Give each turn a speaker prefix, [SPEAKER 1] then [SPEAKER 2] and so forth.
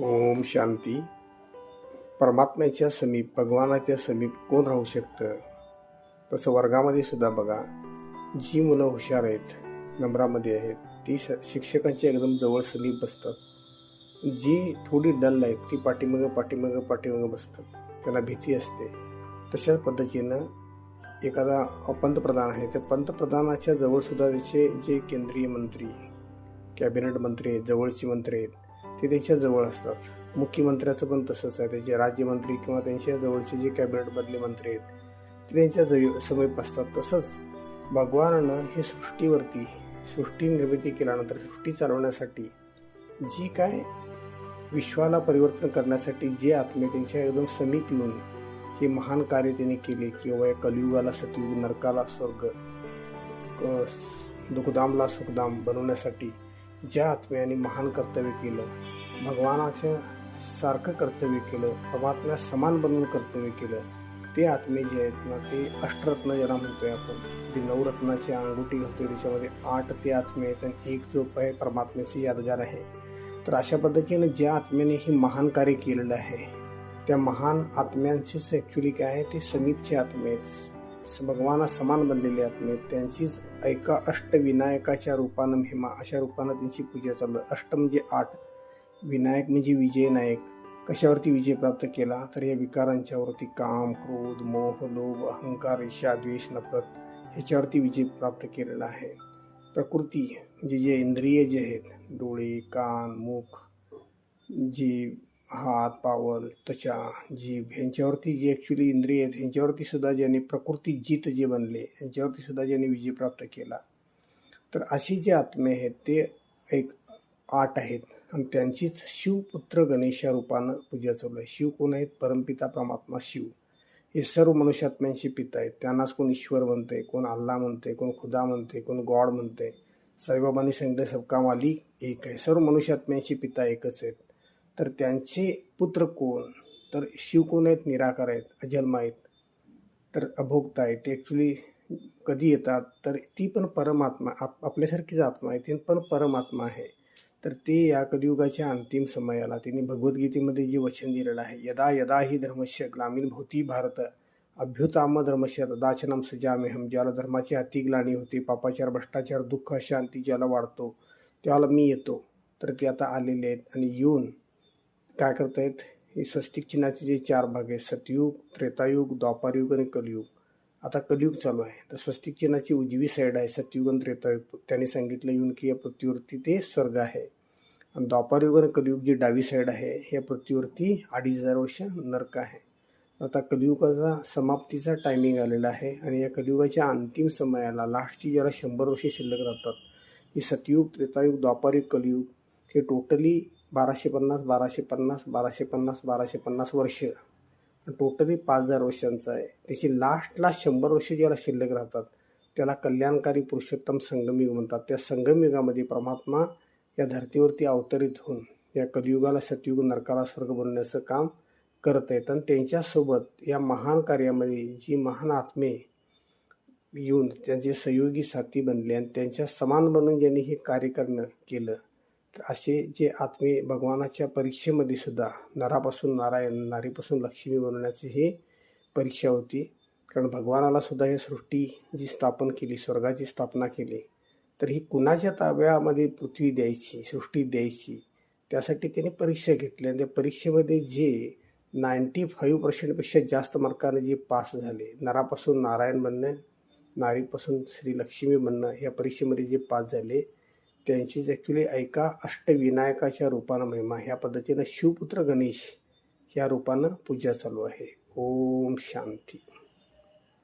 [SPEAKER 1] ओम शांती. परमात्म्याच्या समीप भगवानाच्या समीप कोण राहू शकतं? तसं वर्गामध्ये सुद्धा बघा. जी मुलं हुशार आहेत नंबरामध्ये आहेत ती श शिक्षकांच्या एकदम जवळ समीप बसतात. जी थोडी डल आहेत ती पाठीमागं पाठीमागं पाठीमागं बसतात. त्यांना भीती असते. तशाच पद्धतीनं एखादा पंतप्रधान आहे त्या पंतप्रधानाच्या जवळसुद्धा त्याचे जे केंद्रीय मंत्री कॅबिनेट मंत्री आहेत जवळची मंत्री आहेत ते त्यांच्या जवळ असतात. मुख्यमंत्र्याचं पण तसंच आहे. त्यांचे राज्यमंत्री किंवा त्यांच्या जवळचे जे कॅबिनेटमधले मंत्री आहेत ते त्यांच्या जवळ समीप असतात. तसंच भगवानानं हे सृष्टीवरती सृष्टी निर्मिती केल्यानंतर सृष्टी चालवण्यासाठी जी काय विश्वाला परिवर्तन करण्यासाठी जे आत्मे त्यांच्या एकदम समीप येऊन हे महान कार्य त्यांनी केले किंवा या कलियुगाला सतयुग नरकाला स्वर्ग दुखदामला सुखदाम बनवण्यासाठी ज्या आत्म्याने महान कर्तव्य केलं भगवानाच्या सारखं कर्तव्य केलं परमात्म्या समान बनवून कर्तव्य केलं. ते आत्मे जे आहेत ना ते अष्टरत्न ज्याला म्हणतोय आपण जे नवरत्नाची अंगुठी घालतोय त्याच्यामध्ये आठ ते आत्मे आहेत आणि एक जो आहे परमात्म्याची यादगार आहे. तर अशा पद्धतीने ज्या आत्म्याने हे महान कार्य केलेलं आहे त्या महान आत्म्यांचीच ॲक्च्युली काय आहे ते समीपचे आत्मे आहेत. स- भगवाना समान बनलेले आत्मे आहेत. त्यांचीच एका अष्टविनायकाच्या रूपानं महिमा अशा रूपानं त्यांची पूजा चालू आहे. अष्ट म्हणजे आठ विनायक म्हणजे विजय नायक कशावरती विजय प्राप्त केला? तर या विकारांच्यावरती काम, क्रोध, मोह, लोभ, अहंकार ईशा द्वेष, नफरत ह्याच्यावरती विजय प्राप्त केलेला आहे. प्रकृती म्हणजे जे इंद्रिय जे आहेत, डोळे, कान, मुख जीभ हात, पावल, त्वचा, जीभ, ह्यांच्यावरती जे ॲक्च्युली इंद्रिय आहेत, ह्यांच्यावरती सुद्धा ज्यांनी प्रकृती जित जे बनले, ह्यांच्यावरती सुद्धा ज्यांनी विजय प्राप्त केला. तर जे आत्मे आहेत, ते एक आठ आहेत. आणि त्यांचीच शिवपुत्र गणेशा रूपानं पूजा चालू आहे. शिव कोण आहेत? परमपिता परमात्मा शिव. हे सर्व मनुष्यात्म्यांशी पिता आहेत. त्यांनाच कोण ईश्वर म्हणते कोण अल्ला म्हणते कोण खुदा म्हणते कोण गॉड म्हणते साईबाबांनी सांगितलं सबका एक आहे. सर्व मनुष्यात्म्यांशी पिता एकच आहेत. तर त्यांचे पुत्र कोण? तर शिव कोण आहेत? निराकार आहेत अजन्म आहेत. तर अभोक्ता आहेत. ते ॲक्च्युली कधी येतात? तर ती पण परमात्मा आप आपल्यासारखीच आत्मा आहे. ती पण परमात्मा आहे. तर ते या कलियुगाच्या अंतिम समयाला त्यांनी भगवद्गीतेमध्ये जे वचन दिलेलं आहे यदा यदा ही धर्मस्य ग्रामीण भोवती भारत अभ्युताम धर्मस्य तदाचनम सुजामेहम ज्याला धर्माची अतिग्लाणी होते पापाचार भ्रष्टाचार दुःख अशांती ज्याला वाढतो त्याला मी येतो. तर ते आता आलेले आहेत आणि येऊन काय करतायत? हे स्वस्तिक चिन्हाचे जे चार भाग आहेत सतयुग त्रेतायुग द्वापारयुग आणि कलियुग. आता कलियुग चालू आहे. तर स्वस्तिक चिन्हाची उजवी साईड आहे सतयुग त्रेतायुग त्याने सांगितलं येऊन की या पृथ्वीवरती ते स्वर्ग आहे. आणि द्वापारयुग आणि कलियुग जी डावी साईड आहे या पृथ्वीवरती अडीच हजार वर्ष नरक आहे. आता कलियुगाचा समाप्तीचा टायमिंग आलेला आहे आणि या कलियुगाच्या अंतिम समयाला लास्टची ज्याला शंभर वर्षे शिल्लक राहतात ही सतयुग त्रेतायुग द्वापारयुग कलियुग हे टोटली बाराशे पन्नास बाराशे पन्नास बाराशे पन्नास बाराशे पन्नास वर्ष टोटली पाच हजार वर्षांचा आहे. त्याची लास्टला शंभर वर्ष ज्याला शिल्लक राहतात त्याला कल्याणकारी पुरुषोत्तम संगमयुग म्हणतात. त्या संगमयुगामध्ये परमात्मा या धर्तीवरती अवतरित होऊन या कलियुगाला सतयुग नरकाला स्वर्ग बनवण्याचं काम करत आहेत. आणि त्यांच्यासोबत या महान कार्यामध्ये जी महान आत्मे येऊन त्यांचे सहयोगी साथी बनले आणि त्यांच्या समान बनून ज्यांनी हे कार्य करणं केलं असे जे आत्मे भगवानाच्या परीक्षेमध्ये सुद्धा नरापासून नारायण नारीपासून लक्ष्मी बनवण्याची ही परीक्षा होती. कारण भगवानाला सुद्धा ही सृष्टी जी स्थापन केली स्वर्गाची स्थापना केली तर ही कुणाच्या ताब्यामध्ये पृथ्वी द्यायची सृष्टी द्यायची त्यासाठी त्याने परीक्षा घेतली. आणि त्या परीक्षेमध्ये जे नाईंटी फाईव्ह पर्सेंटपेक्षा जास्त मार्काने जे पास झाले नरापासून नारायण बनणं नारीपासून श्री लक्ष्मी बनणं या परीक्षेमध्ये जे पास झाले त्यांचीच ॲक्च्युली ऐका अष्टविनायकाच्या रूपानं महिमा ह्या पद्धतीनं शिवपुत्र गणेश या रूपानं पूजा चालू आहे. ओम शांती.